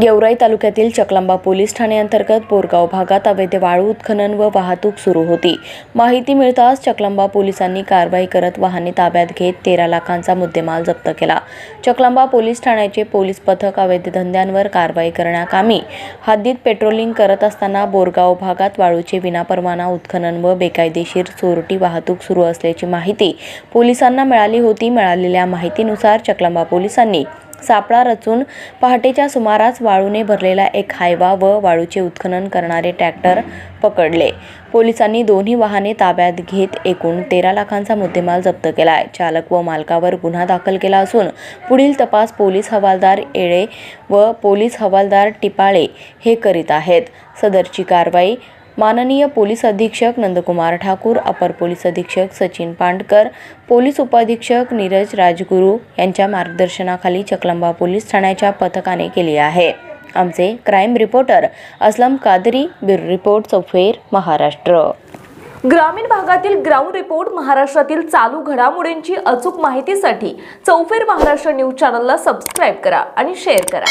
गेवराई तालुक्यातील चकलांबा पोलीस ठाण्याअंतर्गत बोरगाव भागात अवैध वाळू उत्खनन व वाहतूक सुरू होती. माहिती मिळताच चकलांबा पोलिसांनी कारवाई करत वाहने ताब्यात घेत तेरा लाखांचा मुद्देमाल जप्त केला. चकलांबा पोलीस ठाण्याचे पोलीस पथक अवैध धंद्यांवर कारवाई करण्याकामी हद्दीत पेट्रोलिंग करत असताना बोरगाव भागात वाळूचे विनापरवाना उत्खनन व बेकायदेशीर चोरटी वाहतूक सुरू असल्याची माहिती पोलिसांना मिळाली होती. मिळालेल्या माहितीनुसार चकलांबा पोलिसांनी सापळा रचून पहाटेच्या सुमारास वाळूने भरलेला एक हायवा व वाळूचे उत्खनन करणारे ट्रॅक्टर पकडले. पोलिसांनी दोन्ही वाहने ताब्यात घेत एकूण तेरा लाखांचा मुद्देमाल जप्त केला. आहे चालक व मालकावर गुन्हा दाखल केला असून पुढील तपास पोलीस हवालदार येळे व पोलीस हवालदार टिपाळे हे करीत आहेत. सदरची कारवाई माननीय पोलीस अधीक्षक नंदकुमार ठाकूर अपर पोलीस अधीक्षक सचिन पांडकर पोलीस उपाधीक्षक नीरज राजगुरू यांच्या मार्गदर्शनाखाली चकलंबा पोलीस ठाण्याच्या पथकाने केली आहे. आमचे crime reporter Aslam Qadri bureau report Chaupher Maharashtra. ग्रामीण भागातील ग्राउंड रिपोर्ट महाराष्ट्रातील चालू घडामोडींची अचूक माहितीसाठी चौफेर महाराष्ट्र न्यूज चॅनलला सबस्क्राईब करा आणि शेअर करा.